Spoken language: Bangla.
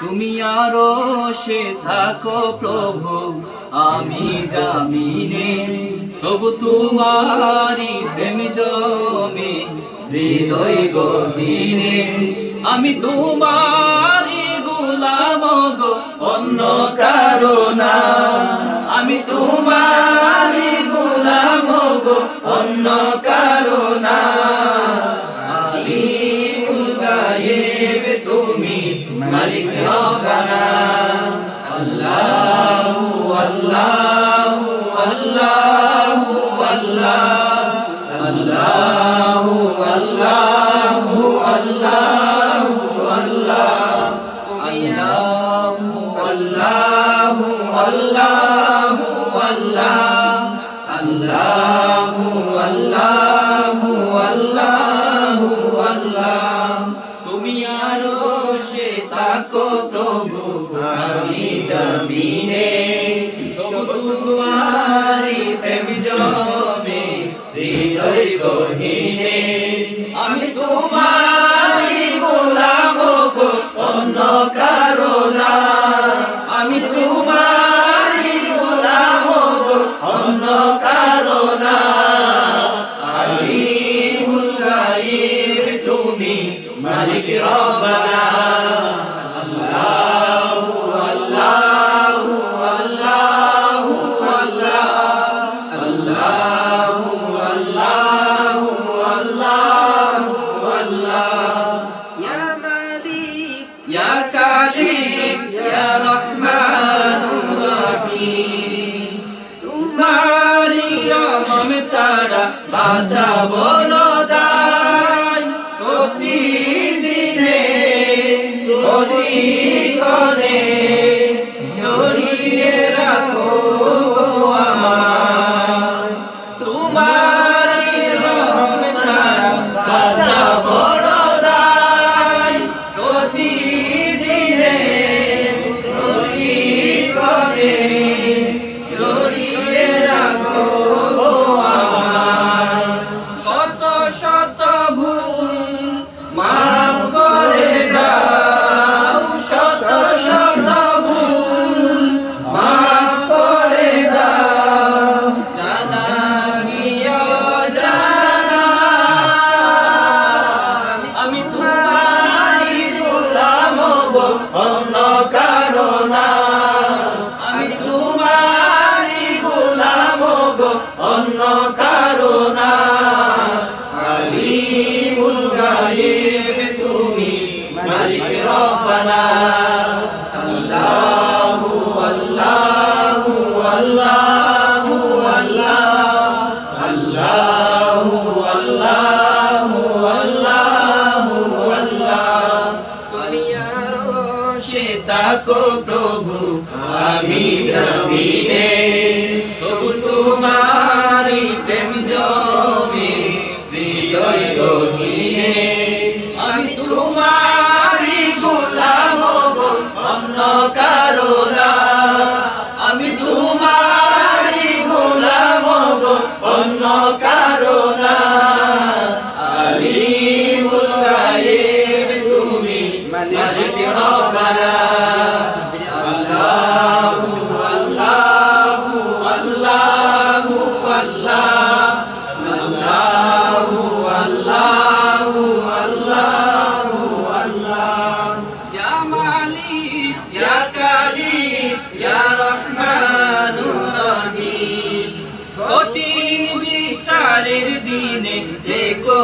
তুমি আরও সে থাকো প্রভু, আমি জামিনে। তবু তোমারি প্রেম জমে, হৃদয় গহীনে। আমি তোমারি গোলাম গো, অন্য কারও কারণা আমি তোমারি গোলাম গো, অন্য তুমি মালিক রব্বানা তাকো প্রভু আমি জমিনে, তবু তোমারি প্রেম জমে, হৃদয় গহীনে। আমি তোমারি গোলাম গো অন্য কারণা। আমি তোমারি গোলাম গো অন্য কারণা। আলিমুল গায়েব তুমি মালিক রব্বানা বাঁচাবো অন্য কারণা আলিমুল গায়েব তুমি মালিক রব্বানা। আল্লাহু আল্লাহু আল্লাহু, আল্লাহ। আল্লাহু আল্লাহু আল্লাহু, আল্লাহ। তুমি তাকো প্রভু, আমি জমিনে অন্য না। আলিমুল গায়েব তুমি মালিক রব্বানা কঠিন বিচারের দিনে দেখো